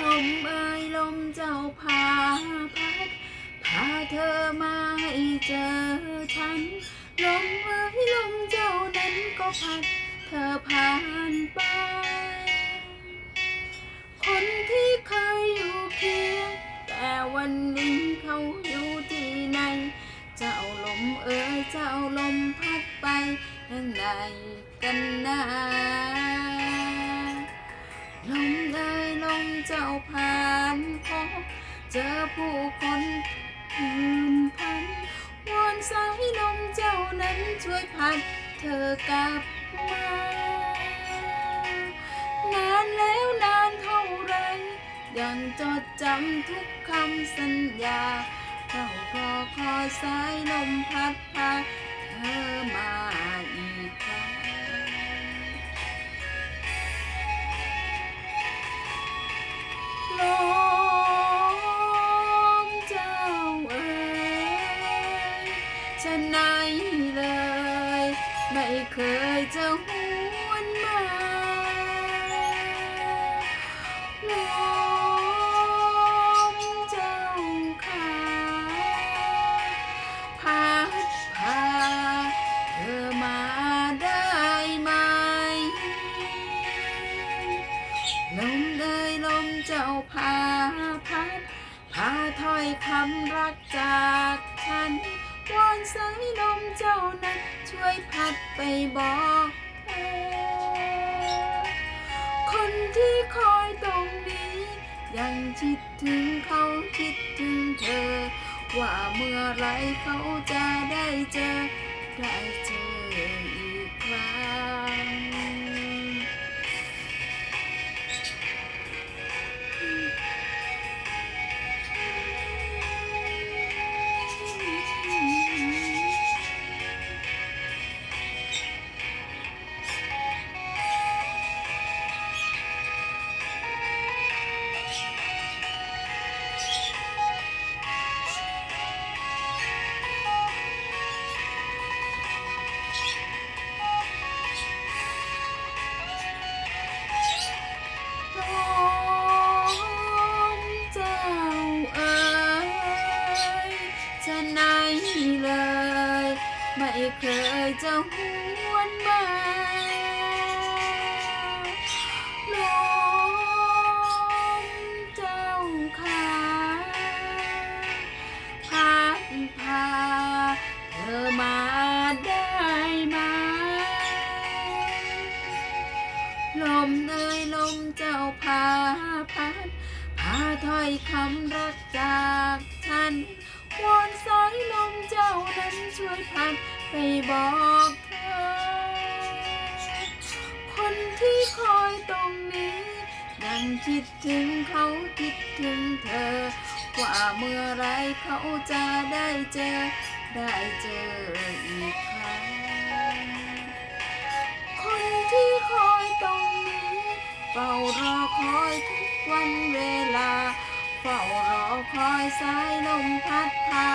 ลมเอ่ยลมเจ้าพาพัดพาเธอมาให้เจอฉัน ลมเอ่ยลมเจ้านั้นก็พัด เธอผ่านไป คนที่เคยอยู่เคียงแต่วันนี้เขาอยู่ที่ไหน เจ้าลมเอ่ยเจ้าลมพัดไปทางไหนกันนะลมเอ่ย จ้าผ่านพบเจอผู้คนพืนพันวอนสายลมเจ้านั้นช่วยพัดเธอกลับมานานแล้วนานเท่าไร ยังจดจำทุกคำสัญญาเรารอคอสายลมพัดพาเธอมา จะไหนเลย ไม่เคยจะหวนมาลมเจ้าขาพัดพาเธอมาได้ไหมลมเลยลมเจ้าพาพัดพาถ้อยคำรักจากฉัน วอนสายลมเจ้านั้นช่วยพัดไปบอกเธอคนที่คอยตรงนี้ ยังคิดถึงเขาคิดถึงเธอ ว่าเมื่อไรเขาจะได้เจอได้เจอ นเลย ไม่เคยจะหวนมาลมเจ้าขาพัดพาเธอมาได้ไหมลมเอ่ยลมเจ้าพาพา ถ้อยคำรักจากฉันวอนสายลมเจ้านั้นช่วยพัดไปบอกเธอ คนที่คอยตรงนี้ยังคิดถึงเขาคิดถึงเธอ ว่าเมื่อไรเขาจะได้เจอ ได้เจออีกครั้งคนที่คอยตรงนี้เฝ้ารอคอยทุก วันเวลาเฝ้ารอคอยสายลมพัดพา